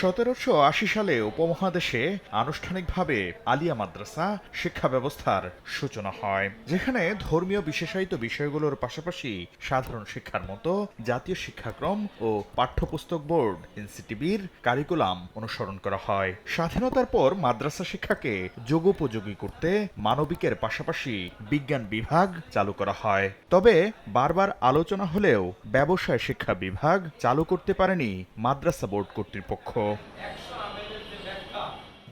সতেরোশো আশি সালে উপমহাদেশে আনুষ্ঠানিকভাবে আলিয়া মাদ্রাসা শিক্ষা ব্যবস্থার সূচনা হয়, যেখানে ধর্মীয় বিশেষায়িত বিষয়গুলোর পাশাপাশি সাধারণ শিক্ষার মতো জাতীয় শিক্ষাক্রম ও পাঠ্যপুস্তক বোর্ড এনসিটিবির কারিকুলাম অনুসরণ করা হয়। স্বাধীনতার পর মাদ্রাসা শিক্ষাকে যোগোপযোগী করতে মানবিকের পাশাপাশি বিজ্ঞান বিভাগ চালু করা হয়। তবে বারবার আলোচনা হলেও ব্যবসায় শিক্ষা বিভাগ চালু করতে পারেনি মাদ্রাসা বোর্ড কর্তৃপক্ষ।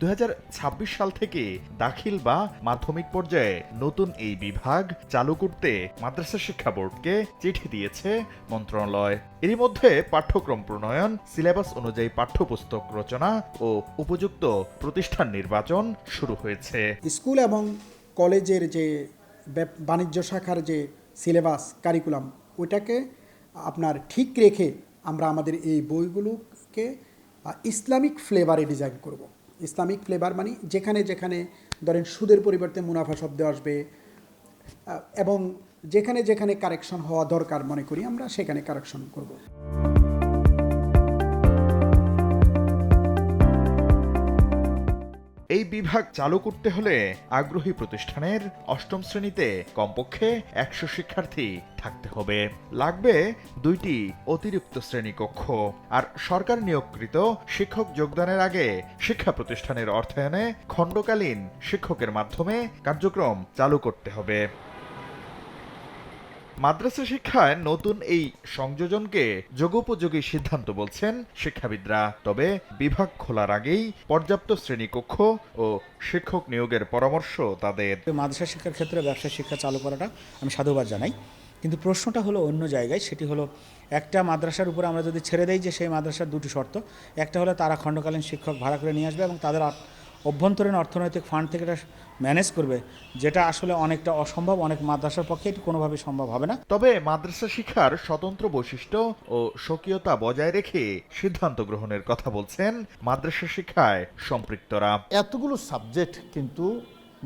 দুহাজার ছাব্বিশ সাল থেকে দাখিল বা মাধ্যমিক পর্যায়ে নতুন এই বিভাগ চালু করতে মাদ্রাসা শিক্ষা বোর্ডকে চিঠি দিয়েছে মন্ত্রণালয়। এরই মধ্যে পাঠ্যক্রম প্রণয়ন, সিলেবাস অনুযায়ী পাঠ্যপুস্তক রচনা ও উপযুক্ত প্রতিষ্ঠান নির্বাচন শুরু হয়েছে। স্কুল এবং কলেজের যে বাণিজ্য শাখার যে সিলেবাস, কারিকুলাম, ওইটাকে আপনার ঠিক রেখে আমরা আমাদের এই বইগুলোকে ইসলামিক ফ্লেভারে ডিজাইন করব। ইসলামিক ফ্লেভার মানে যেখানে যেখানে ধরেন সুদের পরিবর্তে মুনাফা শব্দ আসবে এবং যেখানে যেখানে কারেকশন হওয়া দরকার মনে করি আমরা সেখানে কারেকশন করব। এই বিভাগ চালু করতে হলে আগ্রহী প্রতিষ্ঠানের অষ্টম শ্রেণীতে কমপক্ষে একশো শিক্ষার্থী থাকতে হবে। লাগবে দুইটি অতিরিক্ত শ্রেণীকক্ষ আর সরকার নিয়োগকৃত শিক্ষক যোগদানের আগে শিক্ষা প্রতিষ্ঠানের অর্থায়নে খণ্ডকালীন শিক্ষকের মাধ্যমে কার্যক্রম চালু করতে হবে। মাদ্রাসা শিক্ষায় নতুন এই সংযোজনকে যোগোপযোগী সিদ্ধান্ত বলছেন শিক্ষাবিদরা। তবে বিভাগ খোলার আগেই পর্যাপ্ত শ্রেণীকক্ষ ও শিক্ষক নিয়োগের পরামর্শ তাদের। মাদ্রাসা শিক্ষার ক্ষেত্রে ব্যবসা শিক্ষা চালু করাটা আমি সাধুবাদ জানাই। কিন্তু প্রশ্নটা হলো অন্য জায়গায়, সেটি হলো একটা মাদ্রাসার উপরে আমরা যদি ছেড়ে দেই যে সেই মাদ্রাসার দুটি শর্ত, একটা হলো তারা খণ্ডকালীন শিক্ষক ভাড়া করে নিয়ে আসবে এবং তাদের অভ্যন্তরীণ অর্থনৈতিক ফান্ড থেকে এটা ম্যানেজ করবে যেটা আসলে অনেকটা অসম্ভব অনেক মাদ্রাসার পক্ষে এটি কোনোভাবেই সম্ভব হবে না। তবে মাদ্রাসা শিক্ষার স্বতন্ত্র বৈশিষ্ট্য ও স্বকীয়তা বজায় রেখে সিদ্ধান্ত গ্রহণের কথা বলছেন মাদ্রাসা শিক্ষায় সম্পৃক্তরা। এতগুলো সাবজেক্ট কিন্তু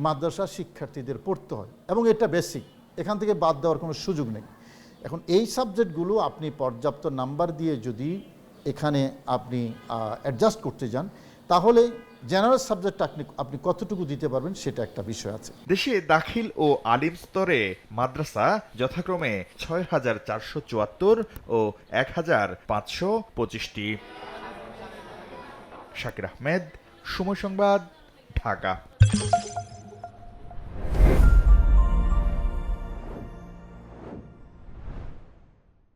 মাদ্রাসা শিক্ষার্থীদের পড়তে হয় এবং এটা বেসিক এখান থেকে বাদ দেওয়ার কোনো সুযোগ নেই। এখন এই সাবজেক্টগুলো আপনি পর্যাপ্ত নাম্বার দিয়ে যদি এখানে আপনি অ্যাডজাস্ট করতে যান তাহলে জেনারেল সাবজেক্ট আপনি আপনি কতটুকু দিতে পারবেন সেটা একটা বিষয় আছে। দেশে দাখিল ও আলিম স্তরে মাদ্রাসা যথাক্রমে ছয় হাজার চারশো চুয়াত্তর ও এক হাজার পাঁচশো পঁচিশটি। শাকির আহমেদ, সময় সংবাদ, ঢাকা।